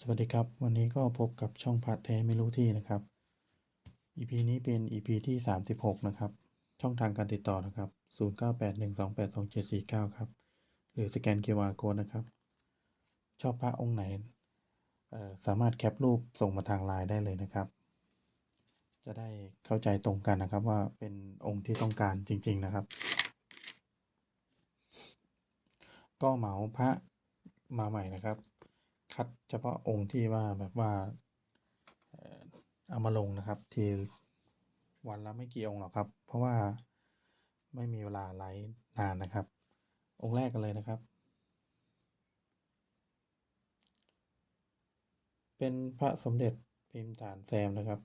สวัสดีครับวันนี้ก็พบกับช่องพระแท้ไม่รู้ที่นะครับ EP นี้เป็น EP ที่ 36 นะครับ ช่องทางการติดต่อนะครับ 0981282749 ครับ หรือสแกน QR Code นะครับ ชอบพระองค์ไหนสามารถแคปรูปส่งมาทางไลน์ได้เลยนะครับ จะได้เข้าใจตรงกันนะครับว่าเป็นองค์ที่ต้องการจริง ๆนะครับ ก็เหมาพระมาใหม่นะครับ คัดเฉพาะองค์ที่ว่าแบบว่าเอามาลงนะครับ ทีวันละไม่กี่องค์หรอกครับ เพราะว่าไม่มีเวลาไลฟ์นานนะครับ องค์แรกกันเลยนะครับ เป็นพระสมเด็จพิมพ์ฐานแซมนะครับ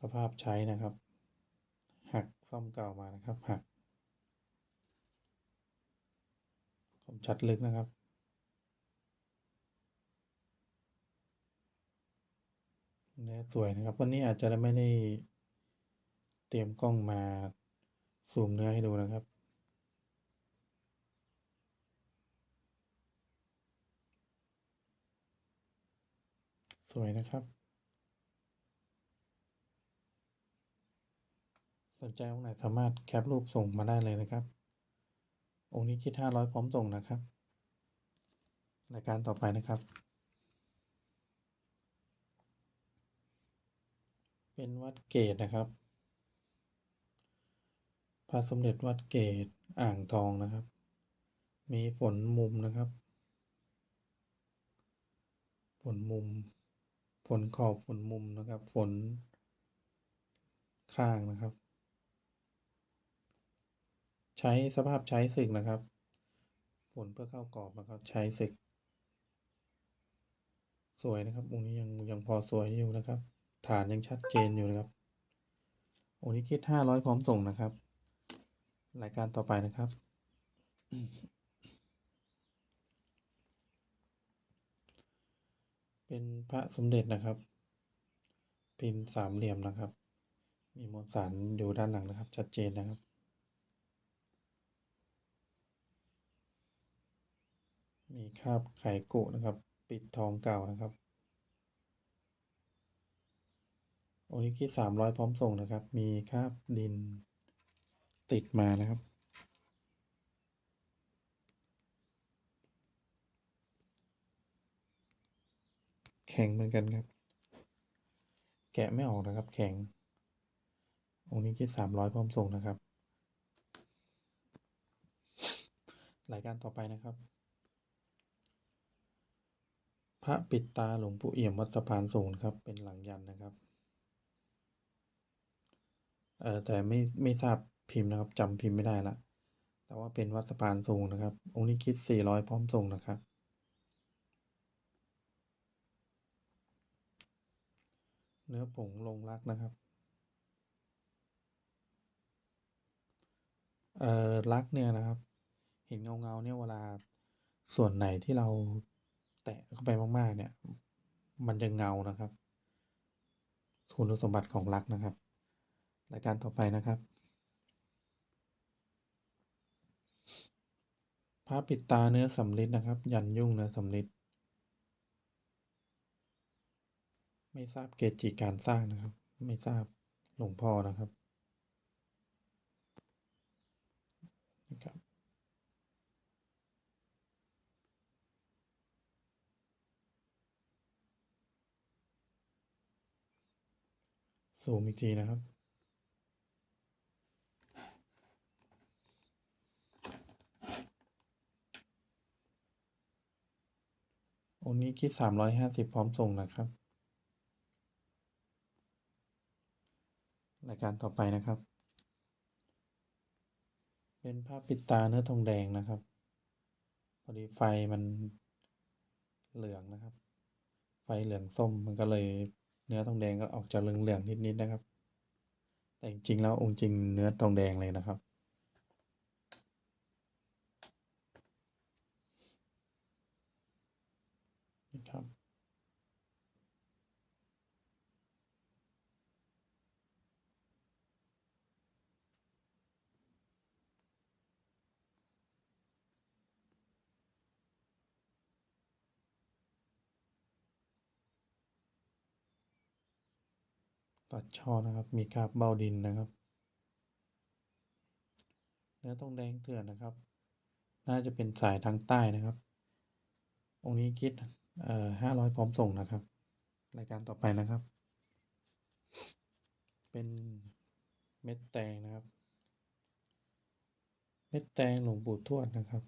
สภาพใช้นะครับ หักซ่อมเก่ามานะครับหักคมชัดลึกนะครับ เนื้อสวยนะครับ วันนี้อาจจะไม่ได้เตรียมกล้องมาซูมเนื้อให้ดูนะครับ สวยนะครับ สนใจองค์ไหนสามารถแคปรูปส่งมาได้เลยนะครับ องค์นี้คิดห้าร้อยพร้อมส่งนะครับรายการต่อไปนะครับ เป็นวัดเกตนะครับพระสมเด็จวัดเกตอ่างทองนะครับ มีฝนมุมนะครับ ฝนมุม ฝนขอบฝนมุมนะครับ ฝนข้างนะครับ ใช้สภาพใช้ศึกนะครับ ฝนเพื่อเข้ากรอบนะครับ ใช้ศึก สวยนะครับองค์นี้ยังยังพอสวยอยู่นะครับ ฐานยังชัดเจนอยู่นะครับ โอนิคิดห้าร้อยพร้อมส่งนะครับ รายการต่อไปนะครับ เป็นพระสมเด็จนะครับ พิมพ์สามเหลี่ยมนะครับ มีมวลสารอยู่ด้านหลังนะครับ ชัดเจนนะครับมีคราบไขกุนะครับ ปิดทองเก่านะครับ องค์นี้คิดสามร้อยพร้อมส่งนะครับ มีคราบดินติดมานะครับ แข็งเหมือนกันครับ แกะไม่ออกนะครับ แข็งองค์นี้คิดสามร้อยพร้อมส่งนะครับรายการต่อไปนะครับ พระปิดตาหลวงปู่เอี่ยมวัดสะพานสูงนครับ เป็นหลังยันนะครับ เออแต่ไม่ไม่ทราบพิมพ์นะครับจำพิมพ์ไม่ได้ละ แต่ว่าเป็นวัดสะพานสูงนะครับ องค์นี้คิดสี่ร้อยพร้อมส่งนะครับ เนื้อผงลงรักนะครับเอ่อรักเนี่ยนะครับ เห็นเงาเงาเนี่ยเวลาส่วนไหนที่เราแตะเข้าไปมาก ๆ เนี่ย มันจะเงานะครับคุณสมบัติของรักนะครับ รายการต่อไปนะครับพระปิดตาเนื้อสำริดนะครับ ยันยุ่งเนื้อสำริดไม่ทราบเกจิการสร้างนะครับ ไม่ทราบหลวงพ่อนะครับนะครับซูมอีกทีนะครับ องค์นี้คิดสามร้อยห้าสิบพร้อมส่งนะครับรายการต่อไปนะครับ เป็นภาพปิดตาเนื้อทองแดงนะครับ พอดีไฟมันเหลืองนะครับ ไฟเหลืองส้มมันก็เลยเนื้อทองแดงก็ออกจะเหลืองๆนิดๆนะครับ แต่จริงๆแล้วองค์จริงเนื้อทองแดงเลยนะครับนะครับ ตัดช่อนะครับ มีคราบเบ้าดินนะครับ เนื้อทองแดงเถื่อนนะครับ น่าจะเป็นสายทางใต้นะครับ องค์นี้คิดเอ่อห้าร้อยพร้อมส่งนะครับ รายการต่อไปนะครับ เป็นเม็ดแตงนะครับ เม็ดแตงหลวงปู่ทวดนะครับ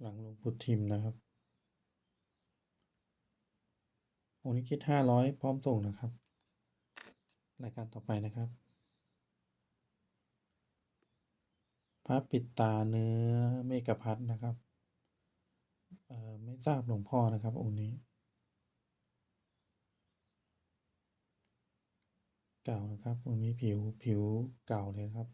หลังหลวงปู่ทิมนะครับ องค์นี้คิดห้าร้อยพร้อมส่งนะครับ รายการต่อไปนะครับพระปิดตาเนื้อเมกะพัดนะครับเอ่อไม่ทราบหลวงพ่อนะครับองค์นี้เก่านะครับองค์นี้ผิวผิวเก่าเลยนะครับ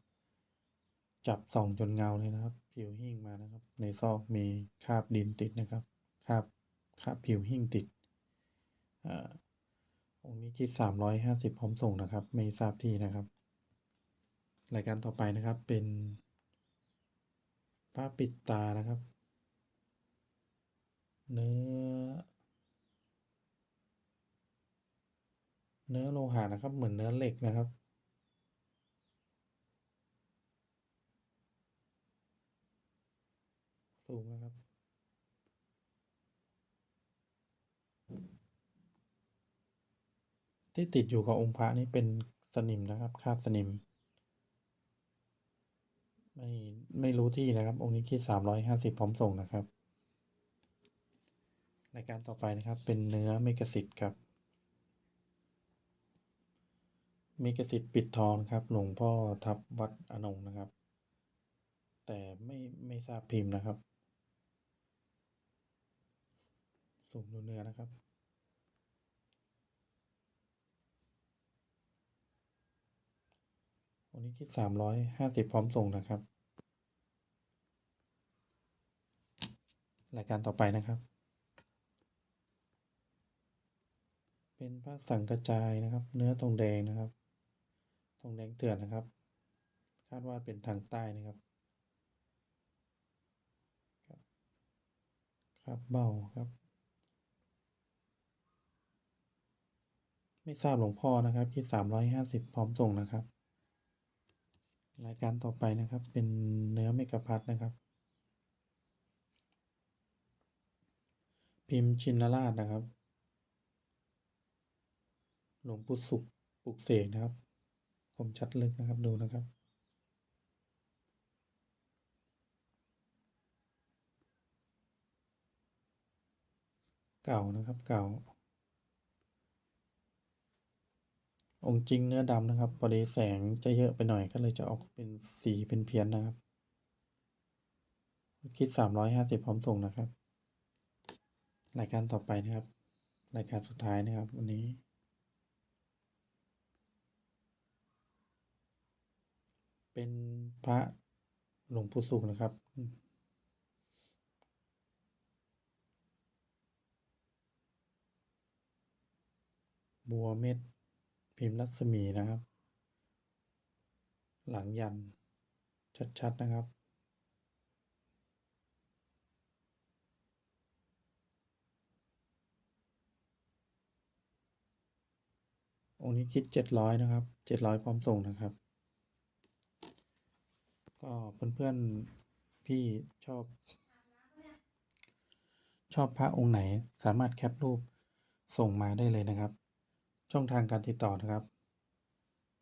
จับส่องจนเงาเลยนะครับ ผิวหิ้งมานะครับ ในซอกมีคราบดินติดนะครับคราบคราบผิวหิ้งติด องค์นี้คิดสามร้อยห้าสิบพร้อมส่งนะครับ ไม่ทราบที่นะครับ รายการต่อไปนะครับเป็นผ้าปิดตานะครับ เนื้อ เนื้อโลหะนะครับ เหมือนเนื้อเหล็กนะครับสูงนะครับ ที่ติดอยู่กับองค์พระนี่เป็นสนิมนะครับคราบสนิม ไม่ไม่รู้ที่นะครับ องค์นี้คิดสามร้อยห้าสิบพร้อมส่งนะครับรายการต่อไปนะครับเป็นเนื้อเมกสิทธิ์ครับเมกสิทธิ์ปิดทองครับหลวงพ่อทับวัดอนงนะครับ แต่ไม่ไม่ทราบพิมพ์นะครับสูงดูเนื้อนะครับ วันนี้คิดสามร้อยห้าสิบพร้อมส่งนะครับ รายการต่อไปนะครับ เป็นผ้าสังกระจายนะครับ เนื้อทองแดงนะครับทองแดงเถื่อนนะครับ คาดว่าเป็นทางใต้นะครับครับเบาครับ ไม่ทราบหลวงพ่อนะครับคิดสามร้อยห้าสิบพร้อมส่งนะครับ รายการต่อไปนะครับเป็นเนื้อเมกะพัดนะครับ พิมพ์ชินราชนะครับ หลวงปู่สุขปลุกเสกนะครับคมชัดลึกนะครับดูนะครับเก่านะครับเก่า องค์จริงเนื้อดำนะครับพอดีแสงจะเยอะไปหน่อยก็เลยจะออกเป็นสีเป็นเพี้ยนนะครับ คิดสามร้อยห้าสิบพร้อมส่งนะครับ รายการต่อไปนะครับ รายการสุดท้ายนะครับ วันนี้ เป็นพระหลวงปู่สุขนะครับบัวเม็ด พิมพ์รัศมีนะครับ หลังยัน ชัด ๆ นะครับ องค์นี้คิดเจ็ดร้อยนะครับเจ็ดร้อยพร้อมส่งนะครับ ก็เพื่อนๆพี่ชอบชอบพระองค์ไหนสามารถแคปรูปส่งมาได้เลยนะครับ ช่องทางการติดต่อนะครับ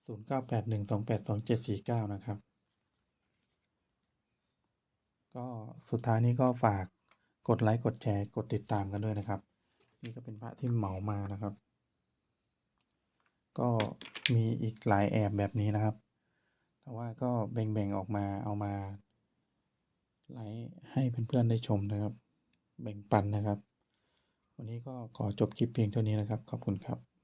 0981282749 นะครับ ก็สุดท้ายนี้ก็ฝากกดไลค์กดแชร์กดติดตามกันด้วยนะครับ นี่ก็เป็นพระที่เหมามานะครับ ก็มีอีกหลายแอบแบบนี้นะครับ แต่ว่าก็แบ่งๆออกมาเอามาไลฟ์ให้เพื่อนๆได้ชมนะครับ แบ่งปันนะครับ วันนี้ก็ขอจบคลิปเพียงเท่านี้นะครับ ขอบคุณครับ